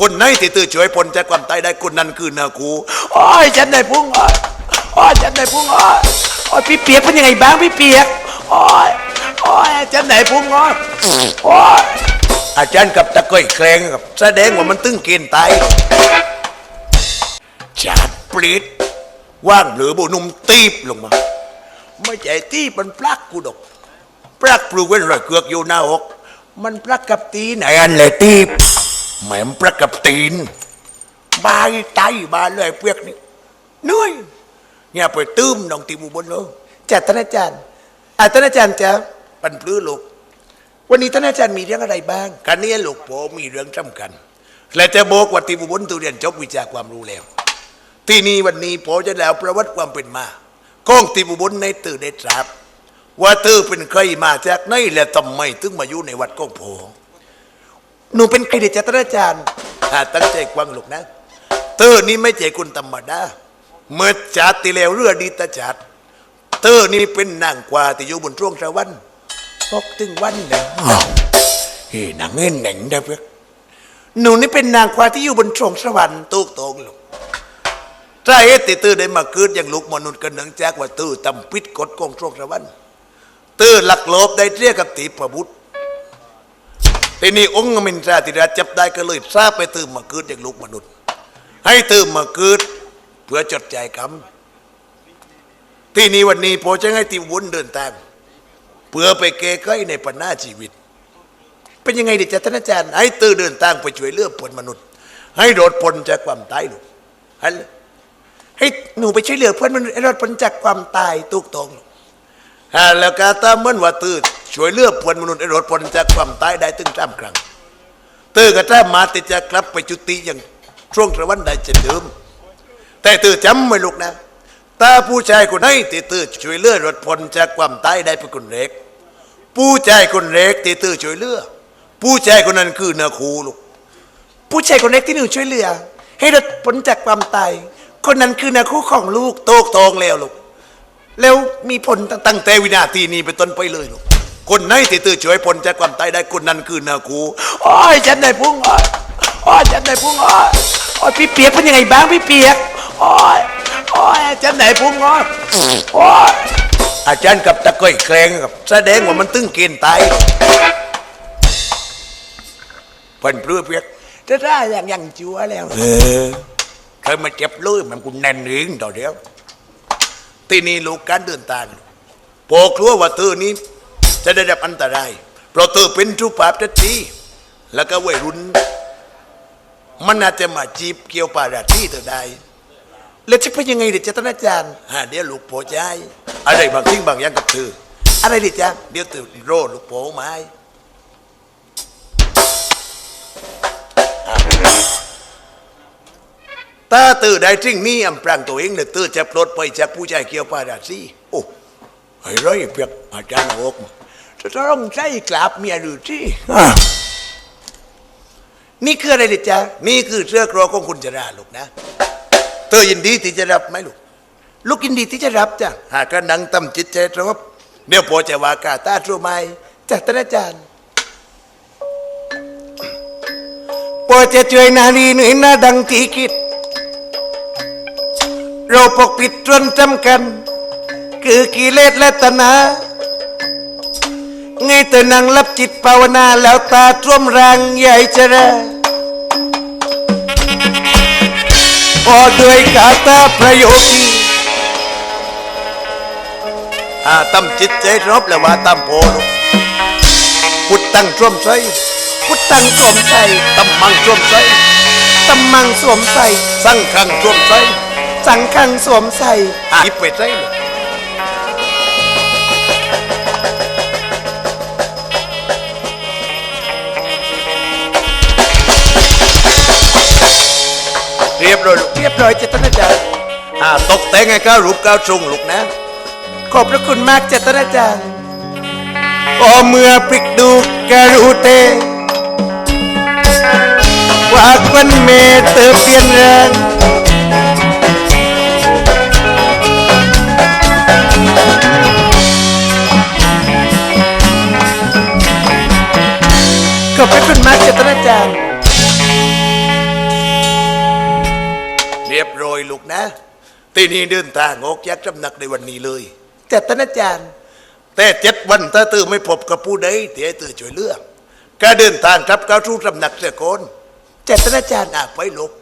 คนไหนที่ตื่นช่วยพ้นจากความตายได้คนนั้นคือนาคูโอ้ยฉันได้พุ่งโอ้ยโอ้ยฉันได้พุ่งโอ้ยโอ้ยพี่เปียกเป็นยังไงบ้างพี่เปียกโอ้ยโอ้ยฉันได้พุ่งโอ้ยโอ้ยอาจารย์กับตะก้อยแคลงกับแสดงว่ามันตึงเกณฑ์ตายจัดปลิดว่างหรือบุนุ่มตีบลงมา ไม่ใช่ที่มันปลักกูดอกปลักปลูกเว้นรอยเกือกอยู่หน้าอก มันปลักกับตีไหนอันเลยตีบ แหมมปลักกับตีนบายไตบาเลยเปียกนี่เหนื่อยเนี่ยไปตื้มน้องตีมูบนเลยจัดท่านอาจารย์อาท่านอาจารย์จ๊ะปันปลื้อลูก วันนี้ท่านอาจารย์มีเรื่องอะไรบ้างกันนี้ลูกโปมีเรื่องสำคัญและจะบอกว่าที่บุบนตุเรียนจบวิชาความรู้แล้ว ที่นี่วันนี้พอจะแล้วประวัติความเป็นมาของที่บุบนในตื่นได้ทราบว่าเธอเป็นใครมาจากไหนและทำไมถึงมาอยู่ในวัดของพอ หนูเป็นใครด็กจัดท่านอาจารย์ถ้าตั้งใจกว้างลูกนะเธอนี่ไม่ใช่คนธรรมดา เมื่อชาติแล้วเรือดีตชาติเธอนี่เป็นนางกว่าที่อยู่บนช่วงสวรรค์พกถึงวันแล้วอ้าวเฮ้นางเงินหนังนะเพื่อหนูนี่เป็นนางควาที่อยู่บนโฉงสวรรค์ตุกตงลูกถ้าเหตุที่ตื้อได้มาเกิดอย่างลูกมนุษย์กันเนื่องจกว่าตื้อทำพิษกฎของโชคสวรรค์ตื้อหลักลบได้เรียกกับตีประบุตร ทีนี้องค์มินทราธิราชจับได้ก็เลยทราบไปตื้อมาเกิดอย่างลูกมนุษย์ ให้ตื้อมาเกิดเพื่อจดใจกรรมที่นี้วันนี้พอจะให้ตีวุ้นเดินทางเพื่อไปเกใกล้ในปัญหาชีวิต เป็นยังไงเด็กจัดท่านอาจารย์ ให้ตื้อเดินทางไปช่วยเหลือผลมนุษย์ ให้รอดพ้นจากความตายลูกให้หนูไปช่วยเหลือเพื่อนมันให้รอดพ้นจากความตายตุกตรงลูก ฮะแล้วก็ตามเหมือนว่าตื้อช่วยเลือผลมนุษย์ให้รอดพ้นจากความตายได้ถึงสามครั้งตื้อก็ถ้ามาติจะกลับไปจุติอย่างช่วงสวรรค์ได้เช่นเดิมแต่ตื้อจำไว้ลูกนะถ้าผู้ชายคนไหนที่ตื้อช่วยเลือรอดพ้นจากความตายได้เป็นคนเล็ก ผู้ชายคนเล็กที่ตื้อช่วยเลือผู้ชายคนนั้นคือนาคูลูกผู้ชายคนเล็กที่หนูช่วยเหลือ ให้รอดพ้นจากความตายคนนั้นคือนาคู่ของลูกโตกทองแล้วลูก แล้วมีผลต่างตั้งแต่วินาทีนี้เป็นต้นไปเลยลูกคนไหนที่ตื่นช่วยพ้นจากความตายได้คนนั้นคือนาคูๆโอ้ยฉันได้พุ่งโอ้ยโอ้ยฉันได้พุ่งโอ้ยโอ้ยพี่เปียกเป็นยังไงบ้างพี่เปียกโอ้ยโอ้ยฉันได้พุ่งโอ้ยโอ้ยอาจารย์กับตะก้อยแคลงกับแสดงว่ามันตึงเกณฑ์ตายเพิ่นเปลือเพียกจะได้อย่างอย่างจัวแล้วเออเคยมาเจ็บเลยมันกูแน่นเองต่อเดียว ที่นี่ลูกการเดินทางพอกลัวว่าเธอนี้จะได้รับอันตราย เพราะเธอเป็นทุปาพทัทีแล้วก็วัยรุ่น มันอาจจะมาจีบเกี่ยวปาราที่เธอได้ แล้วจะเป็นยังไงเด็กจัดท่านอาจารย์ฮะเดี๋ยวลูกโผใจอะไรบางสิ่งบางอย่างกับเธออะไรด็กจ๊ะเดี๋ยวเธอโรลูกโผไม้ ถ้าเธอได้สิ่งนี้อำพรางตัวเองเนี่ยเธอจะปลดไปจากผู้ชายเกี่ยวปาราซีโอ้ไอ้ไรเพียกอาจารย์เอาออกมาจะต้องใช้กราบเมียหรือที่นี่คืออะไรเด็กจ๊ะนี่คือเสื้อกรอของคุณจราลูกนะเธอยินดีที่จะรับไหมลูก ลูกยินดีที่จะรับจ้ะหากกระนังตำจิตใจตรบเดี๋ยวพอจะว่ากาตาทรูไหมจากท่านอาจารย์โปรดจะช่วยนาลีหน่อยนาดังที่คิด เราปกปิดจนจำกันคือกิเลสและตนาไงแต่นางรับจิตภาวนาแล้วตาท่วมรางใหญ่จะระพอด้วยกาตาประโยคีอ่าตำจิตใจรบแล้วว่าตำโพลูกพุทธังช่วมใสพุทธังสวมใส่ตำมังช่วมใสตำมังสวมใส่สังขังช่วมใส สังขังสวมใส่ อ่าหยิบไปใสลูกเรียบร้อยลูกเรียบร้อยเจตนาจารย์อ่าตกแต่งให้ก้าวรูปก้าวทรงลูกนะ ขอบพระคุณมากเจตนาจารย์พอเมื่อพลิกดูการุเตว่าควันเมเตอเปลี่ยนแรง กับเป็นคุณแม็กเจตนาจารย์เรียบร้อยลูกนะ ตีนี้เดินทางออกยากษ์จำหนักในวันนี้เลย เจตนาจารย์ แต่เจ็ดวันถ้าตื่ไม่พบกับผู้ใดเดี๋ยวตื่นช่วยเลือกการเดินทางครับก้าวสู่สำหนักเสียคนเจตนาจารย์อาไปลูก